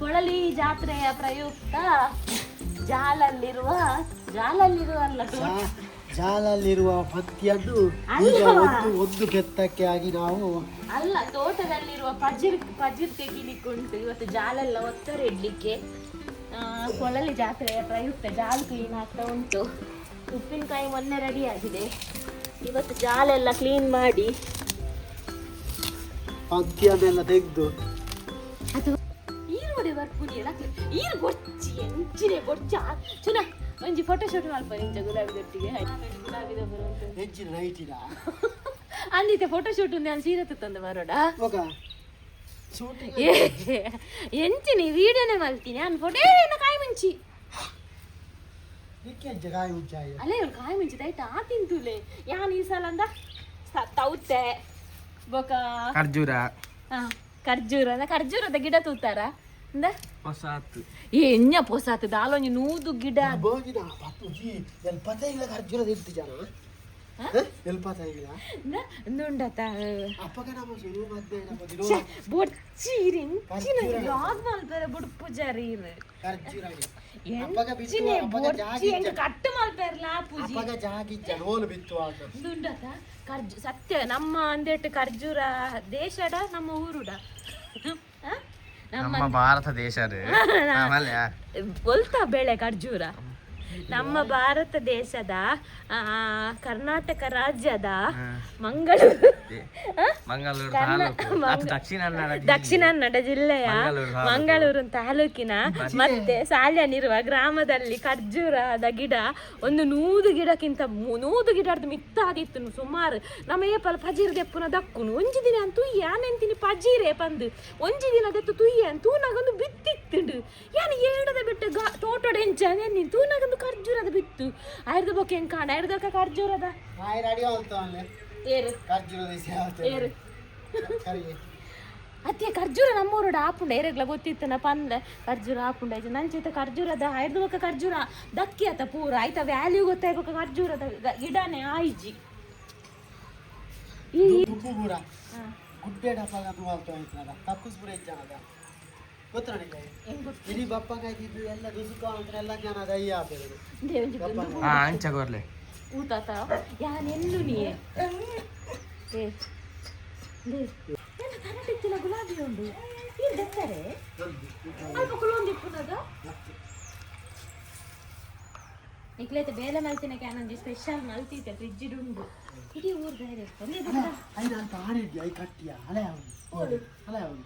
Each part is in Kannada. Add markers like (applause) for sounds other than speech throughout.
ಕೊಳಲಿ ಜಾತ್ರೆಯ ಪ್ರಯುಕ್ತ ಜಾಲಲ್ಲಿರುವ ಜಾಲಲ್ಲಿರುವ ಅಲ್ಲ ಜಾಲಲ್ಲಿರುವ ಪತ್ತಿಯದ್ದು. ಈಗ ಒಂದು ಒಂದು ಕೆತ್ತಕ್ಕೆ ಆಗಿ ನಾವು ಅಲ್ಲ ತೋಟದಲ್ಲಿರುವ ಪಜಿರ್ ಪಜಿರ್ ತೆಗಿಲಿಕ್ಕುಂಟು. ಇವತ್ತು ಜಾಲೆಲ್ಲ ಒತ್ತರೆ ಇಡ್ಲಿಕ್ಕೆ ಕೊಳಲಿ ಜಾತ್ರೆಯ ಪ್ರಯುಕ್ತ ಜಾಲ್ ಕ್ಲೀನ್ ಆಗ್ತಾ ಉಂಟು. ಉಪ್ಪಿನಕಾಯಿ ಮೊನ್ನೆ ರೆಡಿ ಆಗಿದೆ. ಇವತ್ತು ಜಾಲೆಲ್ಲ ಕ್ಲೀನ್ ಮಾಡಿ. ಅದೆಲ್ಲ ತೆಗೆದು. ಅದು ಈ ಬರ್ಪುದಿಯಲ್ಲ ಈರು ಗೊಚ್ಚಿ ಎಂಚಿನೆ ಗೊಚ್ಚ ಚುನ ಒಂಜಿ ಫೋಟೋ ಶೂಟ್ ಮಾಡ್ಬೋದು ನಿಂಚ ಗುಲಾಬಿ ದೊಟ್ಟಿಗೆ ಗುಲಾಬಿ ದೊಬ್ಬರು ನೈಟಿನ (laughs) ಅಂದಿದ್ದೆ ಫೋಟೋಶೂಟ್ ಒಂದು ನಾನು ಸೀರೆ ತಂದು ಬರೋಡ ಎಂಚಿನಿ ವಿಡಿಯೋನೇ ಮಲ್ತೀನಿ ನಾನು ಫೋಟೋ ಏನ ಕಾಯಿ ಮುಂಚಿ. ಅಲ್ಲೇ ಇವಳು ಕಾಯಿ ಮುಂಚಿದ ಆಯ್ತಾ ಆ ತಿಂತುಲೆ ಯಾನ್ ಈ ಸಲ ಅಂದ? ತೌತೆ. ಬೊಕ? ಖರ್ಜೂರ. ಖರ್ಜೂರ ಖರ್ಜೂರದ ಗಿಡ ತೂತಾರ? ಅಂದ? ಏ ಎಣ್ಣ ಪೊಸಾತು ದಾಲೊಂಜಿ ನೂದು ಗಿಡ. ಖರ್ಜೂರ ಪತ್ತುಜಿ ಇರ್ತಿ ಜನ. ನುಂಡತ ಎಂಚಿನ ಯಾವ್ದು ಮಲ್ಪೆರ ಬುಡ್ ಪೂಜಾರಿ ಎಂಚಿನೆ ಜಾಗಿ ಎಂಕ ಕಟ್ಟು ಮಲ್ಪೆರ್ಲ ಪೂಜಿ? ಸತ್ಯ ನಮ್ಮ ಅಂದೇಟ್ ಖರ್ಜೂರ ದೇಶಡ ನಮ್ಮ ಊರುಡ ಹ? ನಮ್ಮ ಭಾರತ ದೇಶ ಒಲ್ತ ಬೆಳೆ ಖರ್ಜೂರ ನಮ್ಮ ಭಾರತ ದೇಶದ ಆ, ಕರ್ನಾಟಕ ರಾಜ್ಯದ ಮಂಗಳೂರು. ದಕ್ಷಿಣ ಕನ್ನಡ ಜಿಲ್ಲೆಯ ಮಂಗಳೂರು ತಾಲೂಕು. ತಾಲೂಕಿನ ಮತ್ತೆ ಸಾಲ್ಯನಿರುವ ಗ್ರಾಮದಲ್ಲಿ ಖರ್ಜೂರದ ಗಿಡ ಒಂದು ನೂದು ಗಿಡಕ್ಕಿಂತ ನೂದು ಗಿಡದ ಮಿತ್ತಾದಿತ್ತು ಸುಮಾರು. ನಮ್ಮ ಏಪಲ್ ಪಜೀರ್ ದೆಪ್ಪುನ ದಕ್ಕುನು ಒಂಜಿ ದಿನ ಅಂತೂ ಯಾನೆಂತಿನಿ ಪಜೀರೆ ಪಂದು. ಒಂಜಿ ದಿನ ದೆತ್ತು ತುಯ್ಯ ತೂನಾಗೊಂದು ಬಿತ್ತಿತ್ತುಂಡು. ಯಾನು ಏಡದ ಬಿಟ್ಟು ನೆನ್ನಿ ತೂನಾಗೊಂದು ಖರ್ಜೂರದ ಬಿತ್ತು. ಆಯ್ರದ ಬೊಕ್ಕೆ ಹೆಂಗ್ ಕಾಣ? ಆಯ್ರದಕ್ಕ ಖರ್ಜೂರದ? ಏರು. ಏರು. ಅತ್ತೆ ಖರ್ಜೂರ ನಮ್ಮೂರೋಡ ಆಪುಂಡ ಏರೆಗ್ಲ ಗೊತ್ತಿತ್ತನ? ಪಂದ. ಖರ್ಜೂರ ಆಪುಂಡ ನಂಚಿತ ಖರ್ಜೂರದ ಐದು ಬೊಕ್ಕ ಖರ್ಜೂರ. ದಕ್ಕಿ ಆತ ಪೂರ. ಆಯ್ತಾ ವ್ಯಾಲ್ಯೂ ಗೊತ್ತಾಯ್ಬೊಕ್ಕ ಖರ್ಜೂರದ. ಗಿಡನೆ ಆಯ್ಜಿ. ಈ ಗುಡ್ಡೆ ಡಪ್ಪಾಗ ಅದು ಗೊತ್ತ ನನಗೆ? ಇಡೀ ಬಪ್ಪಂಗಾಯ್ತಿದ್ದು ಎಲ್ಲ ದುಸುಕ ಅಂತ ಎಲ್ಲ ಆಗ್ತದೆ ಹಾ ಅಂಚ ಕೊರ್ಲೆ ಊತಾತ ಯಾನೆಲ್ಲು ನೀ ಗುಲಾಬಿ ಉಂಡು? ಇದು ಬೆತ್ತರೆ? ಅಲ್ಪ ಕುಲೊಂದಿಪ್ಪುನದ ಇಕ್ಲೈತೆ ಬೇಲೆ ಮಲ್ತಿನ ಕ್ಯಾನೊಂದು ಸ್ಪೆಷಲ್ ಮಲ್ತಿತ್ತೆ ಫ್ರಿಜ್ ಉಂಡು. ಇಡೀ ಊರ್ ಬೇರೆ ಐದು ಆಡಿದ್ಯ ಕಟ್ಟಿಯ? ಹಳೆ ಅವನು ಹಳೆ ಅವನು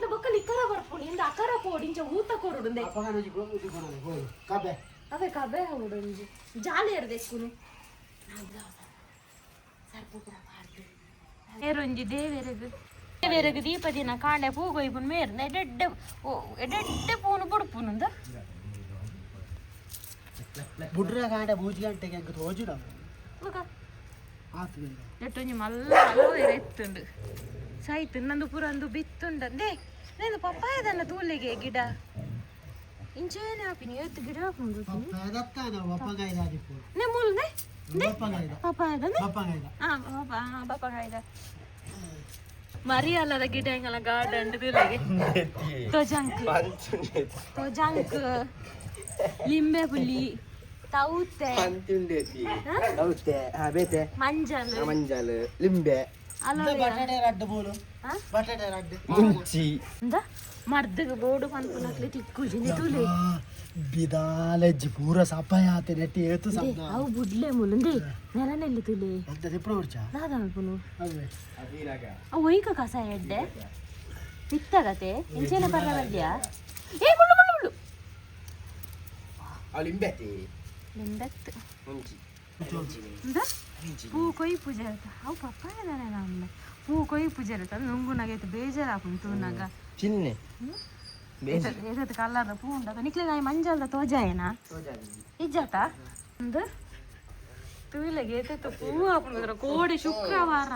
ಆನೆಡ್ ಗಟ್ಲ ಬೊಕ್ಕಲ್ ಇಕ್ಕರ ಬರ್ಪುಣಿ ಇಂದ ಅಕರ ಪೋಡಿ ಇಂಚ ಊತ ಕೊರುಡುಂದೆ ಅಪ್ಪಗ ನಜಿ ಗೋಮುದು ಕೊಡೋದು ಹೋಯ್ ಕಬೆ ಅವೇ ಕಬೆ ಹುಡುಂಜಿ ಜಾಲಿ ಇರ್ದೆಕ್ಕುನು ಏರೊಂಜಿ ದೇವೆರೆಗು ದೇವೆರೆಗು ದೀಪ ದಿನ ಕಾಂಡೆ ಪೂಗೊಯ್ಪುನ್ ಮೇರ್ ಎಡೆಡ್ಡೆ ಓ ಎಡೆಡ್ಡೆ ಪೂನು ಬುಡುಪುನುಂದ ಬುಡ್ರೆ ಕಾಂಡೆ ಬೂಜಿ ಗಂಟೆಗೆ ಅಂಕ ಎಟ್ಟೊಂಜಿ ಮಲ್ಲ ಅಲೋವೆರ ಎತ್ತುಂಡು ಸಾಯ್ತು ನಂದು ಪೂರ ಅಂದು ಬಿತ್ತುಂಡಂದೆ నేను ಪಪ್ಪಾಯದನ್ನ ತೂಲೆಗೆ ಗಿಡ ಇಂಚೇನೆ ಹಾಪಿನಿ ಎತ್ತು ಗಿಡ ಹಾಕೊಂಡು ಪಪ್ಪದತ್ತಾನ ಬಪ್ಪಂಗಾಯ್ದ ಆದಿಪ್ಪು ನೆ ಮುಲ್ದೆ ಬಪ್ಪಂಗಾಯ್ದ ಪಪ್ಪಾಯದಂದೆ ಬಪ್ಪಂಗಾಯ್ದ ಆ ಪಾಪ ಪಪ್ಪಾಯದ ಮರಿಯಲ್ಲದ ಗಿಡ ಹಿಂಗಲ್ಲ ಗಾರ್ಡನ್ ತೂಲೆಗೆ ತೊಜಂಕ್ ತೊಜಂಕ್ ಲಿಂಬೆ ಹುಲಿ ತೌತೆ. ಆ ಹೌತೆ ಬೇತೆ. ಮಂಜಲ್. ಮಂಜಲ್. ಲಿಂಬೆ. ಅಲ್ಲ ಬಟಾಟೆ ರಡ್ಡು ಬೋಲು ಹ? ಬಟಾಟೆ ರಡ್ಡು. ಮುಂಚಿ. ಅಂದ ಮರ್ದಗ ಬೋಡು ಪನ್ಪುನಕ್ಲೆ ತಿಕ್ಕುಜಿನಿ ತೂಲೆ. ಬಿದಾಲಜ್ಜಿ ಪೂರ ಸಪಯಾತೆ ನೆಟ್ಟಿ ಏತು ಸಬ್ದ ಅವು ಬುಡ್ಲೆ ಮುಲಂದೆ ನೆಲನೆಲ್ಲಿ ತುಲೆ. ಅಂತ ತಿಪ್ಪಣ ಉಡ್ಚ? ದಾದ ಅಲ್ಪುನು ಅವೇ ಒಯ್ಕ ಕಸ ಎಡ್ಡೆ. ತಿತ್ತಗತೆ ಇಂಚೆನ ಪರ್ಲ ಬರ್ದ್ಯಾ ಏ ಮುಳ್ಳು ಮುಳ್ಳು ಮುಳ್ಳು. ಲಿಂಬೆ ನಿಂದತ್ತು ಹೂ ಅಂದ ಕೊಯ್ ಪೂಜೆ ಇರುತ್ತೆ. ಅವು ಪಪ್ಪ ಇದ್ದಾನೆ ನಮ್ಮ ಪೂ ಕೊಯ್ ಪೂಜೆ ಇರ್ತ ನುಂಗು ನಗೈತೆ ಬೇಜಾರಾಪುಂಟು ನಗ. ಚಿನ್ನೆ. ಪೂ ಉಂಡ ನಿಕ್ಲೆ ನಾಯಿ ಮಂಜಲ್ದ ತೋಜಾಯನ? ಇಜ್ಜಾತ? ಒಂದು ತುವಿಲೆಗೆ ಏತೈತೆ ಪೂ ಹಾಕೊಂಡು ಕೋಡಿ ಶುಕ್ರವಾರ.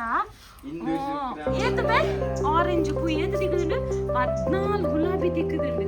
ಏತು ಬೇ ಆರೆಂಜ್ ಪೂ ಏತು ತಿಕ್ಕುದುಂಡು ಪದ್ನಾಲ್ಕು ಗುಲಾಬಿ ತಿಕ್ಕುದುಂಡು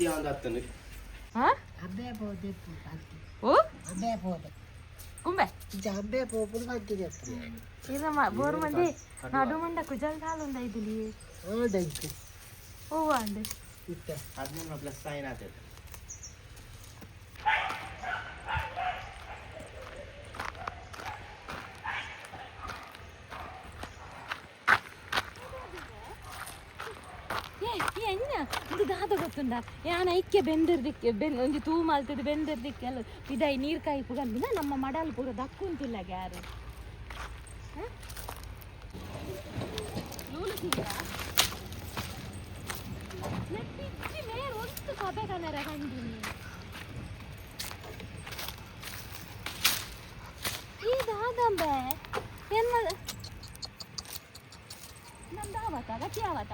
అత్తి అని చెప్తుంది అబ్బాయి పోతే ఓ అబ్బాయి పోతే కుంబే అబ్బాయి పోపులు పట్టి చెప్తుంది ఇదమ్మా బోరు మంది నడు మండ కుజల్దాలు ఉంది ఇది ఓ దగ్గర ఓ అండి ఇట్ట అదే ప్లస్ అయినా ಯಾನ ಐಕ್ಯ ಬೆಂದಿರ್ದಿಕ್ಕೆ ಬೆನ್ ಒಂಜಿ ತೂ ಮಲ್ತಿದ್ದು ಬೆಂದಿರ್ದಿಕ್ಕೆ ಎಲ್ಲ ಇದೈ ನೀರ್ ಕಾಯಿ ಪುಗಂದಿನ ನಮ್ಮ ಮಡಲ್ ಪೂರ ದಕ್ಕುಂತಿಲ್ಲ ಯಾರು ಹ? ನೂಲು ಸಿಗ ನೆಟ್ಟಿಚ್ಚಿ ಮೇಲ್ ಒಂದು ಕೊಬೆ ಕನರ ಕಂಡಿನಿ ಈ ದಾದಂಬೆ ಏನ್ ಮಾಡ ನಮ್ದು ಆವತ್ತ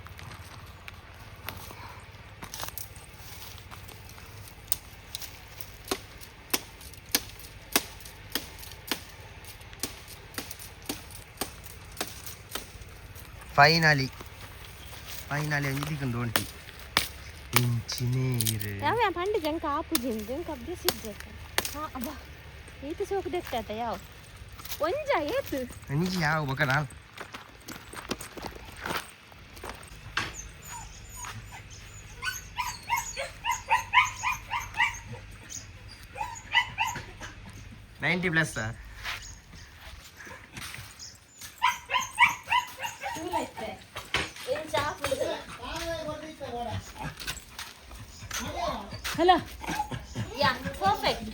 ಫೈನಲಿ ಫೈನಲಿ ಅಂಜಿಕೊಂಡು ಹೊಂಟಿ ಇಂಚಿ ನೀರು ಯಾವ ಪಂಡು ಜಂಕ ಆಪು ಜಿನ್ ಜಂಕ ಅಭ್ಯಸಿದ್ದ ಹಾ ಅಬ್ಬ ಈತ ಸೋಕು ದೆಕ್ಕಾತ ಯಾವ ಒಂಜ ಏತು ಅಂಜಿ ಯಾವ ಬಕ ನಾಲ್ ninety plus hello hello ya perfect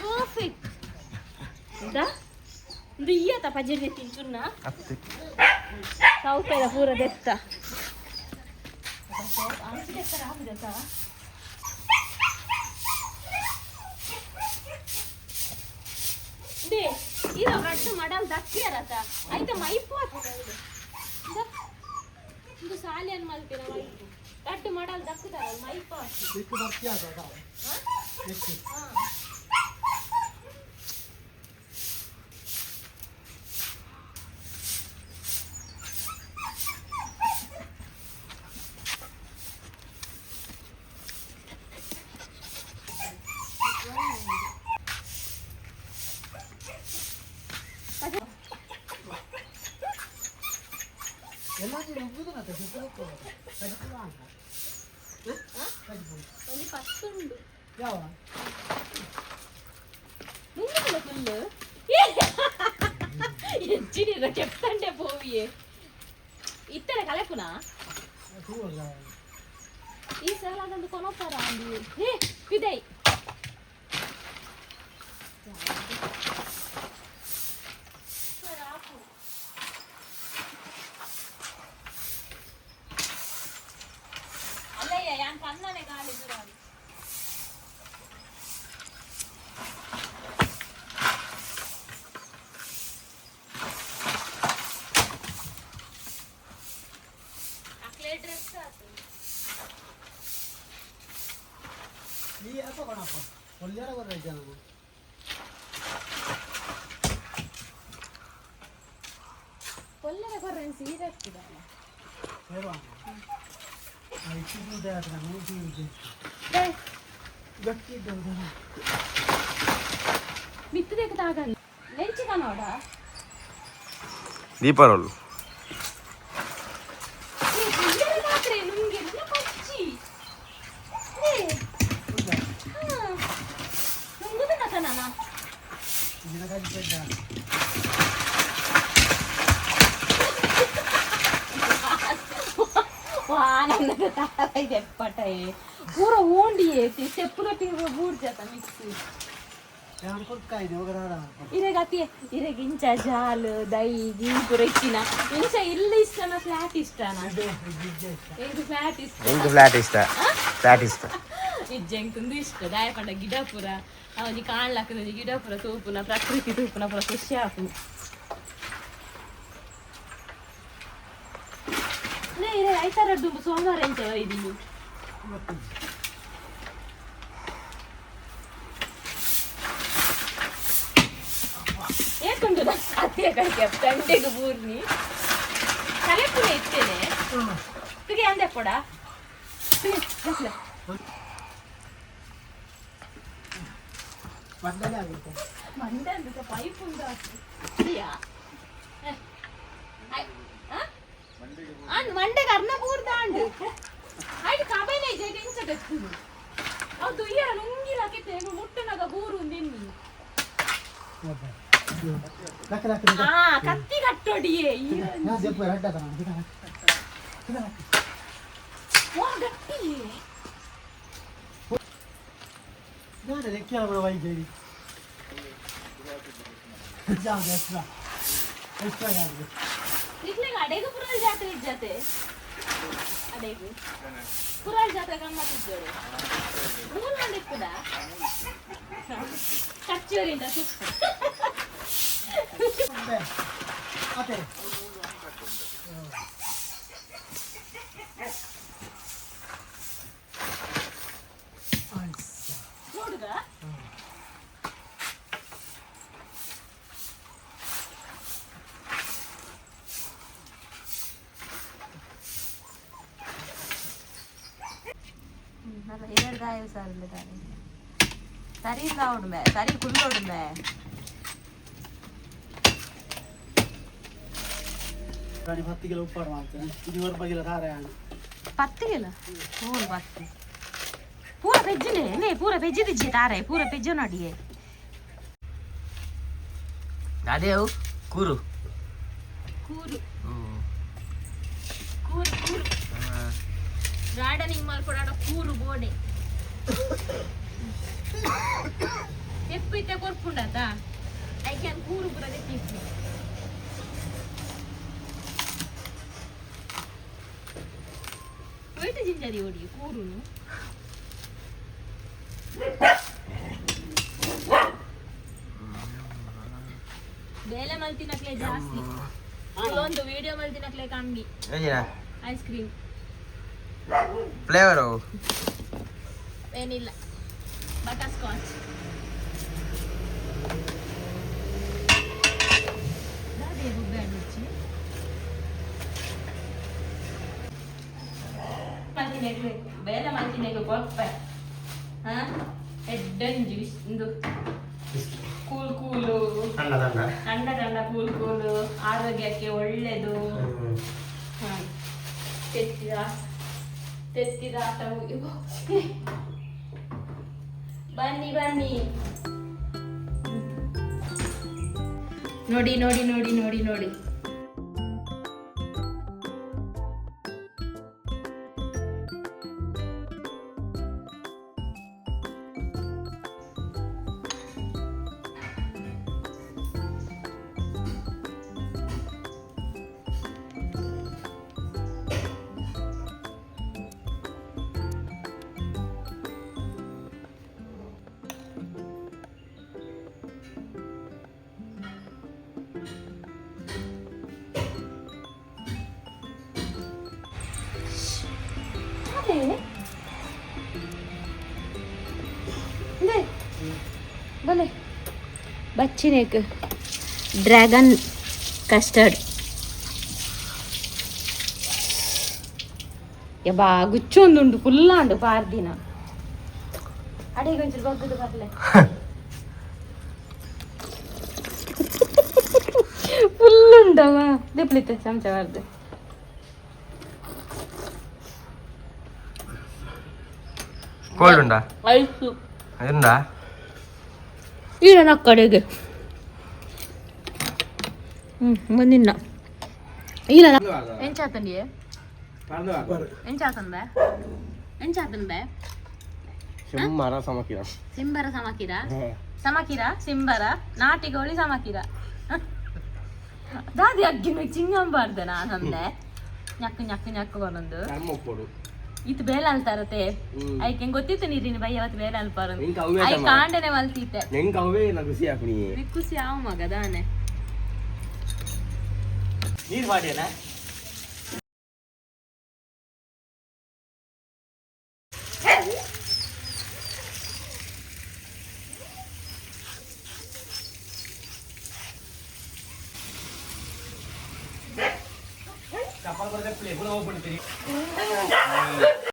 perfect ఇంకా ఇయ్యత పద్దెనిమిది తింటున్నా సౌకాయ కూర తెస్తా ఇది ఒక అడ్డు మడలు దక్కారత అయితే మైపోతుంది ఇంకా సాలి అని మళ్ళీ ಮೈಪು ರಡ್ಡು ಮಾಡಲ್ ದಕ್ಕುದಾರ ಮೈಪು ಇಟ್ಟು ಬರ್ತೀಯ ಅದ ಎಷ್ಟು అసలు? ఎచ్చి నేను చెప్తాంటే పోవి ఇత్తడ కలకునా ఈ సార్ అందుకు కొనొస్తారా అండి? పిదయ్ ಒಳ್ಳೆಯ ಬರೈತೆ ನಾನು ಕೊಲ್ಲರ ಕೊರ್ರೆನ್ ಸೀರೆ ಹಾಕ್ತಿದಲ್ಲ ಸೇರುವ ಇಟ್ಟಿದ್ದೆ ಹತ್ರ ನೂರು ಇದೆ ಏ ಗಟ್ಟಿ ಇದ್ದವು ಮಿತ್ತದಕ್ಕೆ ತಾಗಲ್ಲ ನೆಂಚಿಗ ನೋಡ ದೀಪಾವಳಿ ಮಾತ್ರ ನುಂಗಿ ನನ್ನ ಪಚ್ಚಿ చేస్తానా ఆనందంగా తాళాయి చెప్పటాయి కూర ఓండి వేసి చెప్పులకి ఊడి చేత మిక్సీ. ఇరగతి ఇరగించ జాలు దై గీపురెక్కిన ఇంచ ఇల్లు ఇస్తానా ఫ్లాట్ ఇస్తానా ఫ్లాట్ ఇస్తా ఫ్లాట్ ఇస్తా. ఫ్లాట్ ఇస్తా. ಇದ್ದೆ ತುಂಬ ಇಷ್ಟ ಅವನಿ ದಾಯಪಂಡ ಗಿಡ ಪೂರ ಅವನಿಗೆ ಕಾಣ್ಲಾಕದ ಗಿಡಪುರ ತೂಪುನ ಪ್ರಕೃತಿ ತೂಪುನ ಪುರ ಖುಷಿ ಆಪು ಐತಾರ ದುಂಬು ಸೋಮವಾರ ಎಂತ ಇದೀನಿ ಏಕೊಂಡು ಅತ್ತೆ ಕೈಗೆ ತಂಟೆಗೆ ಬೂರ್ನಿ. ತಲೆ ಪುರ ಇತ್ತೇನೆ. ತುಗೆ ಅಂದೆ ಕೊಡ ತುಗೆ, ಬಸ್ಲ. ಮಂಡನೆ ಆಗುತ್ತೆ ಮಂಡೆ ಅಂದ್ರೆ ಪೈಪ್ ಉಂಟು ಇಯಾ ಅಂದ್ ಮಂಡೆಗೆ ಅರ್ನ ಬೂರ್ದ ಅಂಡು ಆಯ್ತು ಕಬೈನೆ ಜೈಟ್ ಇಂಚ ಬೆಕ್ಕುದು ಹೌದು ಇಯರ ನುಂಗಿಲ ಕಿತ್ತೆ ಮುಟ್ಟನಾಗ ಬೂರು ನಿನ್ನಿ ಲಕ್ಕ ಲಕ್ಕ ಹಾ ಕತ್ತಿ ಕಟ್ಟೋಡಿಯೇ ನಾ Nerede reklam arabayı geri? Rica ederim Esra. Esra geldi. तिथले गाडेग पुराल जात्रेत जाते अडेग पुराल जात्रा का मातीत जोडे ఊరు నుండి కూడా కచ్చూరింట చూసుకో అదే ಸರಿ ಇಲ್ಲ ಉಡ್ಮೆ ಸರಿ ಕುಳ್ಳು ಉಡ್ಮೆ ರಾಣಿ ಹತ್ತಿಗೆಲ್ಲ ಉಪ್ಪಾಡು ಮಾಡ್ತೇನೆ ಇದು ಬಗೆಲ್ಲ ಧಾರೆ ಆಣ ಪತ್ತಿಗೆಲ್ಲ ಹ್ಞೂ ಪತ್ತಿ ಪೂರ ಪೆಜ್ಜಿಲೆ ನೇ ಪೂರ ಪೆಜ್ಜಿ ತಿಜ್ಜಿ ತಾರೆ ಪೂರ ಪೆಜ್ಜ ನಡಿಯೆ ಅದೇ ಅವು ಕೂರು ಕೂರು ಹ್ಮ್. ಕೂರು ಕೂರು ಆ, ಗಾರ್ಡನಿಂಗ್ ಮಾಡ್ಕೊಡಾಡ ಕೂರು ಬೋಡೆ ಎಪ್ಪಿತ್ತೆ ಕೊರ್ಪುಂಡತ ಐ ಕ್ಯಾನ್ ಕೂರು ಪುರ ತೆಕ್ಕಿಪ್ಪು ಒಯ್ತು ಜಿಂಜರಿ ಓಡಿ ಕೂರುನು ಬೇಲೆ ಮಲ್ತಿನಕ್ಲೆ ಜಾಸ್ತಿ ಒಂದು ವಿಡಿಯೋ ಮಲ್ತಿನಕ್ಲೆ ಕಮ್ಮಿ ಏನಿಲ್ಲ ಐಸ್ ಕ್ರೀಮ್ ಫ್ಲೇವರ್ ಅವು ಏನಿಲ್ಲ ಬಟರ್ ಸ್ಕಾಚ್ ಮಲ್ತಿನೆಗ್ಲು ಬೇರೆ ಮಲ್ತಿನೆಗ್ಲು ಕೊಪ್ಪೆ ಹಾ ಎಡ್ಡಂಜಿ ಇದು ಕೂಲ್ ಕೂಲು ತಂಡ ಕೂಲ್ ಕೂಲು ಆರೋಗ್ಯಕ್ಕೆ ಒಳ್ಳೆಯದು ತೆತ್ತಿದ ತೆತ್ತಿದ ಆಟವು ಇವು. ಬನ್ನಿ ಬನ್ನಿ. ನೋಡಿ ನೋಡಿ ನೋಡಿ ನೋಡಿ ನೋಡಿ. ಬಲೆ ಬಚ್ಚಿನೇಕ್ ಡ್ರ್ಯಾಗನ್ ಕಸ್ಟರ್ಡ್. ಯಬ್ಬಾ ಗುಚ್ಚೊಂದುಂಡು ಫುಲ್ಲಾಂಡು ಪಾರ್ದಿನ ಅಡಿಗೆ ಒಂಚೂರು ಬಗ್ಗದು ಬರ್ಲೆ. (laughs) ಫುಲ್ ಉಂಡವ? ದಿಪ್ಲಿತ್ತೆ ಚಮಚ ಬರ್ದು. ಕೋಲ್ಡ್ ಉಂಟಾ ಐಸು ಉಂಟಾ ಈಗ ನಾ ಕಡೆಗೆ ಹ್ಮ್ ಬಂದಿಲ್ಲ ಇಲ್ಲ ಎಂಚಾತಂದೆ ಎಂಚಾತಂದೆ ಸಿಂಬರ ಸಮಕಿರ ಸಿಂಬರ ಸಮಕಿರ ಸಮಕಿರ ಸಿಂಬರ ನಾಟಿ ಕೋಳಿ ಸಮಕಿರ ದಾದಿ ಅಗ್ಗಿನ ಚಿಂಗಂಬಾರ್ದೆ ನಾನಂದೆ ñàkk ñàkk ñàkk ಕೊನೊಂದು ಕರ್ಮ ಕೊಡು ಇತ್ತು ಬೇಲ ಅಲ್ತಾರತೆ. ಐಕೆ ಗೊತ್ತಿತ್ತು ನೀರಿನ ಬೈ ಅವತ್ತು ಬೇಲ ಅಲ್ಪಾರ ಐ. ಕಾಂಡನೆ ಮಲ್ತಿತ್ತೆ ಹೆಂಗ್ ಅವೇ ನಾ ಖುಷಿ ಹಾಕುನಿ ಖುಷಿ ಆವ ಮಗ ದಾನೆ. ನೀರ್ ಮಾಡ್ಯಾನ